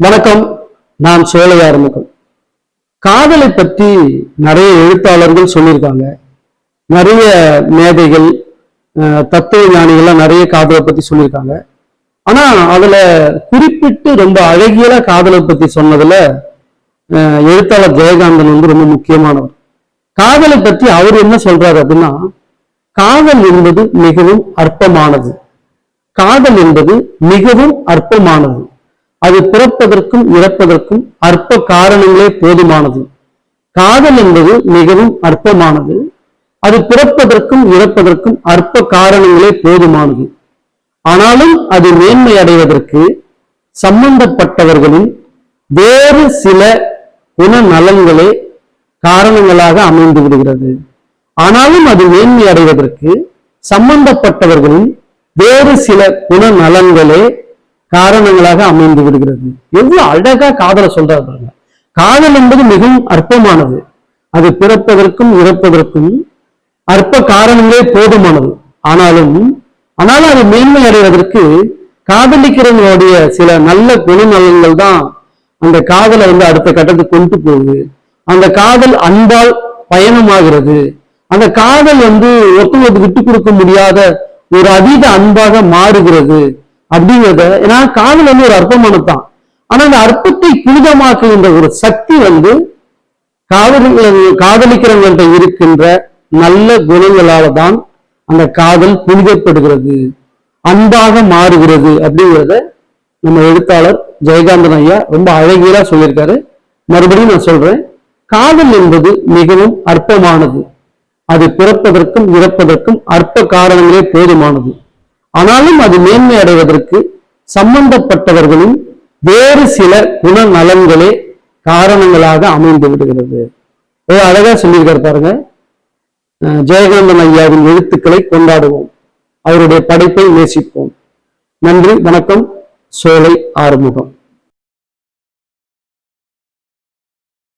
வணக்கம் நான் சோழைய ஆரம்பிக்கும் காதலை பற்றி நிறைய எழுத்தாளர்கள் சொல்லியிருக்காங்க. நிறைய மேதைகள் அஹ், தத்துவ ஞானிகள்லாம் நிறைய காதலை பத்தி சொல்லியிருக்காங்க. ஆனா அதுல குறிப்பிட்டு ரொம்ப அழகியல காதலை பத்தி சொன்னதுல அஹ், எழுத்தாளர் ஜெயகாந்தன் வந்து ரொம்ப முக்கியமானவர். காதலை பற்றி அவர் என்ன சொல்றாரு அப்படின்னா காதல் என்பது மிகவும் அற்பமானது. காதல் என்பது மிகவும் அற்பமானது. அது பிறப்பதற்கும் இறப்பதற்கும் அற்ப காரணங்களே போதுமானது. காதல் என்பது மிகவும் அற்பமானது. அது பிறப்பதற்கும் இறப்பதற்கும் அற்ப காரணங்களே போதுமானது. ஆனாலும் அது மேன்மை அடைவதற்கு சம்பந்தப்பட்டவர்களின் வேறு சில குணநலன்களே காரணங்களாக அமைந்து விடுகிறது. ஆனாலும் அது மேன்மை அடைவதற்கு சம்பந்தப்பட்டவர்களின் வேறு சில குணநலன்களே காரணங்களாக அமைந்து விடுகிறது. எவ்வளவு அழகா காதலை சொல்றாரு பாருங்க. காதல் என்பது மிகவும் அற்பமானது. அது பிறப்பதற்கும் இறப்பதற்கும் அற்ப காரணங்களே போதுமானது. ஆனாலும் ஆனாலும் அது மேன்மை அடைவதற்கு காதலிக்கிறவங்களுடைய சில நல்ல குணநலன்கள் தான் அந்த காதலை வந்து அடுத்த கட்டத்துக்கு கொண்டு போகுது. அந்த காதல் அன்பால் பயணமாகிறது. அந்த காதல் வந்து ஒருத்தவங்களுக்கு விட்டு கொடுக்க முடியாத ஒரு அதீத அன்பாக மாறுகிறது. அப்படிங்கிறத ஏன்னா காதல் வந்து ஒரு அற்பமானது தான் ஆனா அந்த அற்பத்தை புனிதமாக்குகின்ற ஒரு சக்தி வந்து காதலிகள் காதலிக்கிறவங்கள்ட்ட இருக்கின்ற நல்ல குணங்களால தான் அந்த காதல் புனிதப்படுகிறது அன்பாக மாறுகிறது அப்படிங்கிறத நம்ம எழுத்தாளர் ஜெயகாந்தன் ஐயா ரொம்ப அழகியலா சொல்லியிருக்காரு. மறுபடியும் நான் சொல்றேன் காதல் என்பது மிகவும் அற்பமானது. அது பிறப்பதற்கும் இறப்பதற்கும் அற்ப காரணங்களே போதுமானது. ஆனாலும் அது மேன்மை அடைவதற்கு சம்பந்தப்பட்டவர்களின் வேறு சில குணநலன்களே காரணங்களாக அமைந்து விடுகிறது. அழகா சொல்லியிருக்காரு பாருங்க. ஜெயகாந்தன் ஐயாவின் எழுத்துக்களை கொண்டாடுவோம். அவருடைய படைப்பை நேசிப்போம். நன்றி வணக்கம். சோலை ஆறுமுகம்.